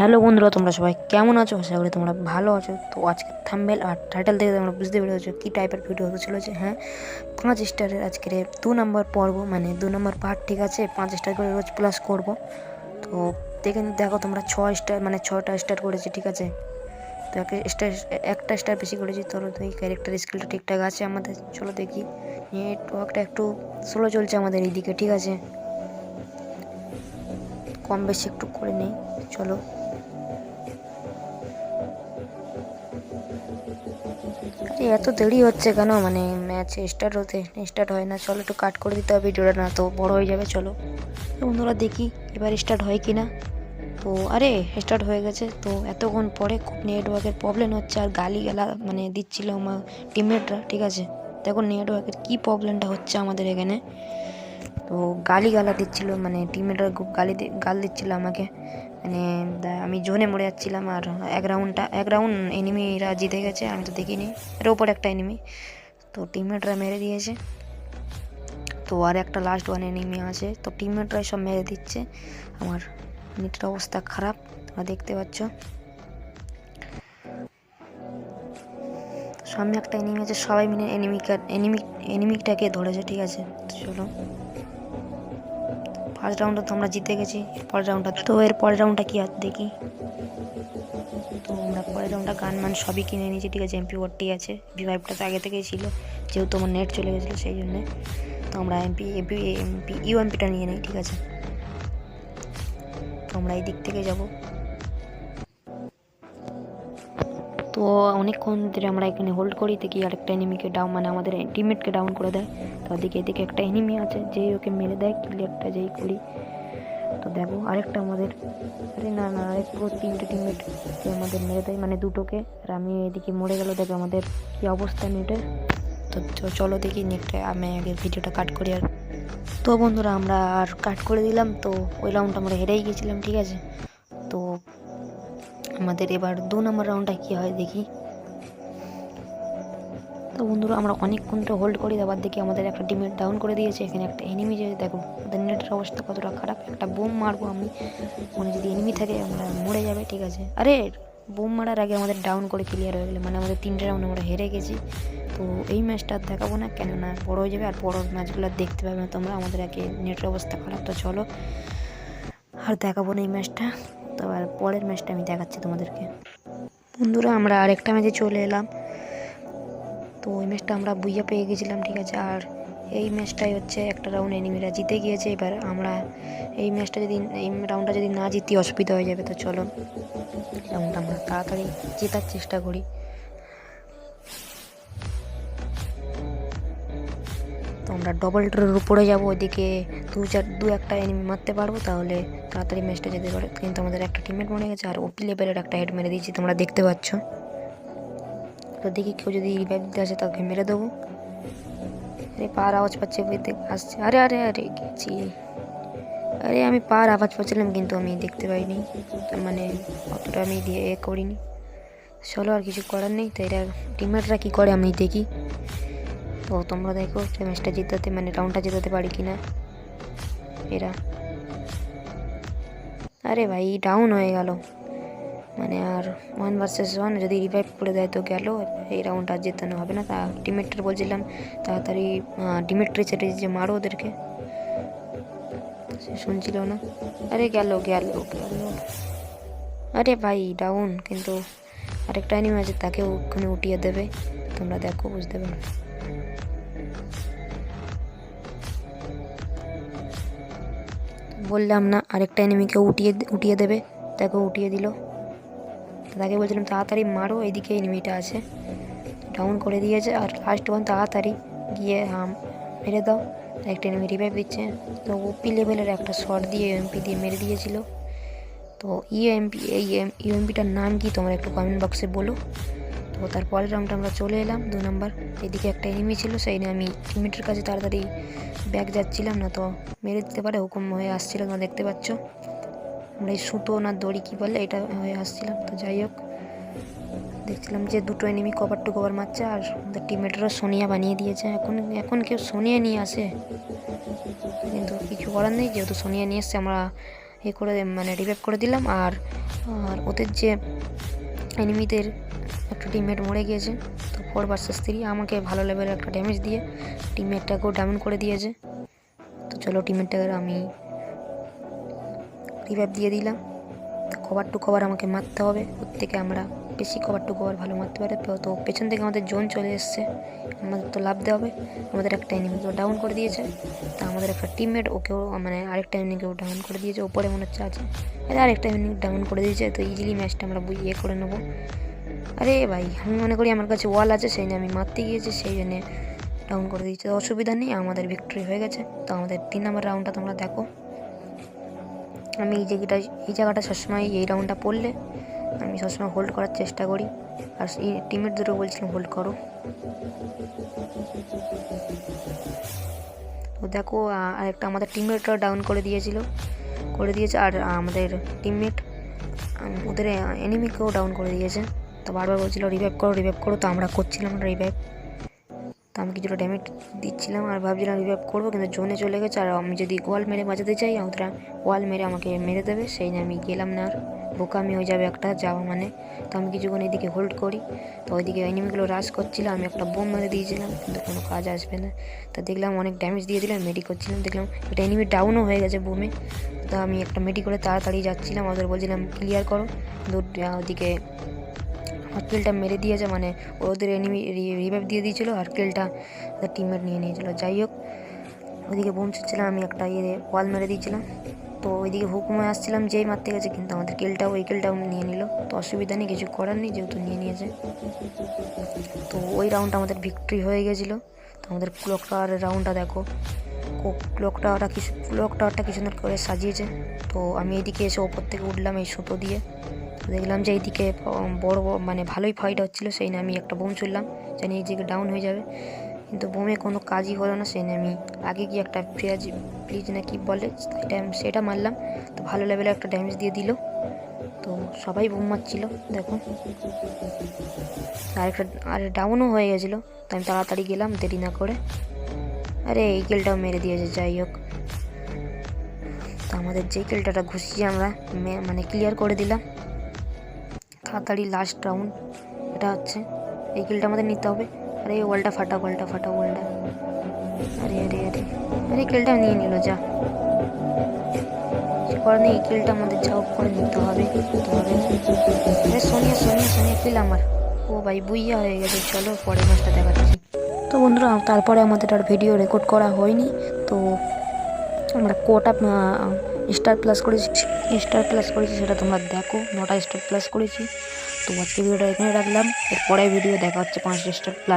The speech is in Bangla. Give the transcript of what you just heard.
হ্যালো বন্ধুরা, তোমরা সবাই কেমন আছো? আশা করি তোমরা ভালো আছো। তো আজকে থাম্বেল আর টাইটেল থেকে তোমরা বুঝতে পেরেছ কী টাইপের ভিডিও হতে চলেছে হ্যাঁ? পাঁচ স্টারের আজকের দু নম্বর পর্ব মানে দু নম্বর পার্ট ঠিক আছে, পাঁচ স্টার করে রোজ প্লাস করব। তো দেখে দেখো তোমরা ছ স্টার মানে ছটা স্টার করেছি, ঠিক আছে? তো একটা স্টার একটা স্টার বেশি করেছি তোর ওই ক্যারেক্টার স্কিলটা ঠিকঠাক আছে আমাদের, চলো দেখি। নেটওয়ার্কটা একটু স্লো চলছে আমাদের এইদিকে, ঠিক আছে? কম বেশি একটু করে নেই, চলো। এত দেরি হচ্ছে কেন? মানে ম্যাচ স্টার্ট হতে স্টার্ট হয় না। চলো একটু কাট করে দিতে হবে ভিডিওটা, না তো বড় হয়ে যাবে, চলো। বন্ধুরা, দেখি এবার স্টার্ট হয় কি না তো আরে স্টার্ট হয়ে গেছে। তো এতক্ষণ পরে খুব নেটওয়ার্কের প্রবলেম হচ্ছে, আর গালি গালা মানে দিচ্ছিল আমার টিমমেটরা ঠিক আছে? দেখো নেটওয়ার্কের কী প্রবলেমটা হচ্ছে আমাদের এখানে। তো গালি গালা দিচ্ছিল মানে টিমমেটরা খুব গালি গাল দিচ্ছিল আমাকে। মানে আমি জোনে মরে যাচ্ছিলাম আর এক রাউন্ডটা এক রাউন্ড এনিমিরা জিতে গেছে, আমি তো দেখিনি। এর ওপর একটা এনিমি তো টিমমেটরা মেরে দিয়েছে। তো আর একটা লাস্ট ওয়ান এনিমি আছে। তো টিমমেটরাই সব মেরে দিচ্ছে। আমার নেটের অবস্থা খারাপ, তোমরা দেখতে পাচ্ছ। সামনে একটা এনিমি আছে, সবাই মিলে এনিমিকা এনিমি এনিমিটাকে ধরেছে, ঠিক আছে? চলো। ফার্স্ট রাউন্ডটা তো আমরা জিতে গেছি এরপর রাউন্ডটা তো এর পরের রাউন্ডটা কি আর দেখি। তো আমরা পরের রাউন্ডটা গান মান সবই কিনে নিয়েছি, ঠিক আছে এমপি ওয়ারটি আছে ভি ফাইভটা তো আগে থেকেই ছিল, যেহেতু আমার নেট চলে গেছিল সেই জন্যে। তো আমরা এমপি এমপি এমপি ইউ এমপিটা নিয়ে নিই, ঠিক আছে। তো আমরা এই দিক থেকে যাব। তো অনেকক্ষণ ধরে আমরা এখানে হোল্ড করি, দেখি আরেকটা এনিমিকে ডাউন মানে আমাদের টিমমেটকে ডাউন করে দেয়। তো ওদিকে এদিকে একটা এনিমি আছে, যেই ওকে মেরে দেয় ক্লিয়ারটা যেই করি। তো দেখো, আরেকটা আমাদের, আরে না না, আরেক পুরো তিনটে টিমমেট আমাদের মেরে দেয় মানে দুটোকে। আর আমি এদিকে মরে গেল, দেখো আমাদের কি অবস্থা নেটের তো চলো দেখি নেটটা আমি আগে ভিডিওটা কাট করি আর। তো বন্ধুরা, আমরা আর কাট করে দিলাম, তো ওই রাউন্ডটা আমরা হেরেই গেছিলাম, ঠিক আছে? আমাদের এবার দু নম্বর রাউন্ডটা কী হয় দেখি। তো বন্ধুরা, আমরা অনেকক্ষণ তো হোল্ড করি আবার দেখি আমাদের একটা টিমের ডাউন করে দিয়েছে, এখানে একটা এনিমি যে, দেখো আমাদের নেটের অবস্থা কতটা খারাপ, একটা বোম মারবো আমি। মানে যদি এনিমি থাকে, আমরা মরে যাবে, ঠিক আছে। আরে, বোম মারার আগে আমাদের ডাউন করে ক্লিয়ার হয়ে গেলে মানে আমাদের তিনটে রাউন্ড আমরা হেরে গেছি। তো এই ম্যাচটা আর দেখাবো না, কেননা বড় হয়ে যাবে আর বড় ম্যাচগুলো দেখতে পাবে না তোমরা, আমাদের আগে নেটের অবস্থা খারাপ, তো চলো। আর দেখাবো না এই ম্যাচটা তো আর পরের ম্যাচটা আমি দেখাচ্ছি তোমাদেরকে। বন্ধুরা, আমরা আরেকটা ম্যাচে চলে এলাম। তো ওই ম্যাচটা আমরা বুইয়া পেয়ে গেছিলাম, ঠিক আছে? আর এই ম্যাচটাই হচ্ছে একটা রাউন্ড এনিমিরা জিতে গিয়েছে। এবার আমরা এই ম্যাচটা যদি, এই রাউন্ডটা যদি না জিতি, অসুবিধা হয়ে যাবে। তো চলো রাউন্ডটা আমরা তাড়াতাড়ি জেতার চেষ্টা করি। তো আমরা ডবল ট্রের উপরে যাব। ওইদিকে দু চার, দু একটা এনিমি মারতে পারব, তাহলে তাড়াতাড়ি ম্যাচটা যেতে পারে। কিন্তু আমাদের একটা টিমমেট মনে গেছে, আর ওপি লেভেলের একটা হেড মেরে দিয়েছি, তোমরা দেখতে পাচ্ছ। তো দেখি কেউ যদি রিভাইভ দিতে আসে, তাকে মেরে দেবো। আরে, পার আওয়াজ পাচ্ছে আসছে। আরে আরে আরে, গেছি। আরে, আমি পার আওয়াজ পাচ্ছিলাম, কিন্তু আমি দেখতে পাইনি। মানে অতটা আমি দিয়ে এ করিনি। চলো, আর কিছু করার নেই, তো এরা টিমমেটরা কী করে, আমি দেখি। তো তোমরা দেখো ম্যাচটা জেতাতে মানে রাউন্ডটা জেতাতে পারি কি না এরা। আরে ভাই ডাউন হয়ে গেল। মানে আর ওয়ান ভার্সেস ওয়ান যদি রিভাইভ করে দেয় তো গেল। এই রাউন্ডটা আর জেতানো হবে না। তা টিমেটটা বলছিলাম, তাড়াতাড়ি ডিমেট্রি ছেড়ে যে মারো ওদেরকে। সে শুনছিল না। আরে গেল গেল গেল। আরে ভাই ডাউন কিন্তু আরেকটা অ্যানিমে আছে তাকে ওখানে উঠিয়ে দেবে। তোমরা দেখো, বুঝতে পারবে। বললাম না, আরেকটা এনিমিকে উঠিয়ে উঠিয়ে দেবে। তাকে উঠিয়ে দিল। তাকে বলছিলাম, তাড়াতাড়ি মারো এদিকে এনিমিটা আছে। ডাউন করে দিয়েছে, আর লাস্ট ওয়ান তাড়াতাড়ি গিয়ে হাম, মেরে দাও। একটা এনিমি রিভাইভ দিচ্ছে। তো ওপি লেভেলের একটা শট দিয়ে এমপি দিয়ে মেরে দিয়েছিল। তো ইএমপি এই ইউএমপিটার নাম কি তোমরা একটু কমেন্ট বক্সে বলো। তো তারপরের রাউন্ডে আমরা চলে এলাম। দু নম্বর এদিকে একটা এনিমি ছিল, সেই আমি টিমেটের কাছে তাড়াতাড়ি ব্যাগ যাচ্ছিলাম, না তো মেরে দিতে পারে, হুকুম হয়ে আসছিল না দেখতে পাচ্ছ। আমরা এই সুতো না দড়ি কী বলে, এটা হয়ে আসছিলাম। তো যাই হোক, দেখছিলাম যে দুটো এনিমি কভার টু কভার মারছে, আর আমাদের টিমেটেরও সোনিয়া বানিয়ে দিয়েছে। এখন এখন কেউ সোনিয়া নিয়ে আসে? কিন্তু কিছু করার নেই, যেহেতু সোনিয়া নিয়ে এসছে, আমরা এ করে মানে রিভাইভ করে দিলাম। আর আর ওদের যে এনিমিদের একটা টিমমেট মরে গিয়েছে। তো ফোর ভার্সেস থ্রি আমাকে ভালো লেভেলের একটা ড্যামেজ দিয়ে টিমমেটটাকেও ডাউন করে দিয়েছে। তো চলো টিমমেটটাকে আমি রিভাইভ দিয়ে দিলাম। কভার টু কভার আমাকে মারতে হবে। ওর থেকে আমরা বেশি কভার টু কভার ভালো মারতে পারে। তো- পেছন থেকে আমাদের জোন চলে এসছে। আমাদের তো লাভ দেওয়া হবে। আমাদের একটা এনিমিকেও ডাউন করে দিয়েছে। তা আমাদের একটা টিমমেট ওকেও মানে আরেকটা এনিমিকেও ডাউন করে দিয়েছে। ওপরে মনে হচ্ছে আছে। আরে আরেকটা এনিমি ডাউন করে দিয়েছে। তো ইজিলি ম্যাচটা আমরা ইয়ে করে নেব। আরে ভাই, আমি মনে করি আমার কাছে ওয়াল আছে, সেই জন্য আমি মারতে গিয়েছি, সেই জন্যে ডাউন করে দিয়েছে। অসুবিধা নেই, আমাদের ভিক্টরি হয়ে গেছে। তো আমাদের তিন নম্বর রাউন্ডটা তোমরা দেখো। আমি এই জায়গাটা এই জায়গাটা সবসময় এই রাউন্ডটা পড়লে আমি সবসময় হোল্ড করার চেষ্টা করি। আর এই টিমের দুটো বলছিলাম হোল্ড করো। তো দেখো আরেকটা আমাদের টিমমেটরা ডাউন করে দিয়েছিল, করে দিয়েছে। আর আমাদের টিমমেট ওদের এনিমিকেও ডাউন করে দিয়েছে। তো বারবার বলছিল রিভাইভ করো রিভাইভ করো। তো আমরা করছিলাম না রিভাইভ তো আমি কিছুটা ড্যামেজ দিচ্ছিলাম আর ভাবছিলাম রিভাইভ করব, কিন্তু জোনে চলে গেছে। আর আমি যদি ওয়াল মেরে বাঁচাতে চাই ওরা ওয়াল মেরে আমাকে মেরে দেবে, সেই আমি গেলাম না। আর বোকামি হয়ে যাবে একটা যাওয়া মানে। তো আমি কিছুক্ষণ এদিকে হোল্ড করি। তো ওইদিকে এনিমিগুলো রাশ করছিল, আমি একটা বোম মেরে দিয়েছিলাম, কিন্তু কোনো কাজ আসবে না। তো দেখলাম অনেক ড্যামেজ দিয়ে দিলাম মেডি করছিলাম, দেখলাম একটা এনিমি ডাউনও হয়ে গেছে বোমে তো আমি একটা মেডি করে তাড়াতাড়ি যাচ্ছিলাম, ওদের বলছিলাম ক্লিয়ার করো। ওদিকে আমার কিলটা মেরে দিয়েছে মানে ওদের এনিমি রিভাইভ দিয়ে দিয়েছিলো আর কিলটা ওদের টিমমেট নিয়ে নিয়েছিল। যাই হোক, ওইদিকে বোম ছুটছিলাম আমি একটা ইয়ে ওয়াল মেরে দিয়েছিলাম। তো ওইদিকে হুকুমে আসছিলাম, যেই মারতে গেছে, কিন্তু আমাদের কিলটাও ওই কিলটাও নিয়ে নিল। তো অসুবিধা নেই, কিছু করার নেই, যেহেতু নিয়ে নিয়েছে। তো ওই রাউন্ডটা আমাদের ভিক্টরি হয়ে গেছিল। তো আমাদের ক্লক টাওয়ারের রাউন্ডটা দেখো। ক্লক টাওয়ারটা কিছু ক্লক টাওয়ারটা কি সুন্দর করে সাজিয়েছে। তো আমি এদিকে এসে ওপর থেকে উঠলাম এই সুতো দিয়ে। দেখলাম যে এইদিকে বড় মানে ভালোই ফাইট হচ্ছিল, সেই নিয়ে আমি একটা বোম ছুড়লাম, জানি এই দিকে ডাউন হয়ে যাবে। কিন্তু বোমে কোনো কাজই হলো না, সেই নিয়ে আমি আগে গিয়ে একটা পেঁয়াজ প্লিজ না কি বলে, সেটা সেটা মারলাম। তো ভালো লেভেলে একটা ড্যামেজ দিয়ে দিল। তো সবাই বোম মারছিল, দেখো। আরেকটা আর ডাউনও হয়ে গেছিল। তো আমি তাড়াতাড়ি গেলাম, দেরি না করে। আরে এই কিলটাও মেরে দিয়েছে, যাই হোক। তো আমাদের যে কিলটাটা ঘুষিয়ে আমরা মানে ক্লিয়ার করে দিলাম। তাড়াতাড়ি লাস্ট রাউন্ড এটা হচ্ছে। এই কিলটা আমাদের নিতে হবে। আরে ওয়ালটা ফাটা ওয়ালটা ফাটা ওয়ালটা আরে আরে আরে। আরে কিলটা নিয়ে নিল, যা। নেই এই কিলটা আমাদের যা করে নিতে হবে নিতে হবে। আরে, সোনিয়া সোনিয়া সোনিয়া কিল আমার। ও ভাই, বুইয়া হয়ে গেছে। চলো, পরের মাসটা দেখাচ্ছি। তো বন্ধুরা, তারপরে আমাদের আর ভিডিও রেকর্ড করা হয়নি। তো আমরা কোটা স্টার প্লাস করেছি, স্টার প্লাস করেছি, সেটা তোমরা দেখো, নটা স্টার প্লাস করেছি। তো আজকে ভিডিওটা এখানে রাখলাম এরপরে ভিডিও দেখা হচ্ছে পাঁচটা স্টার প্লাস।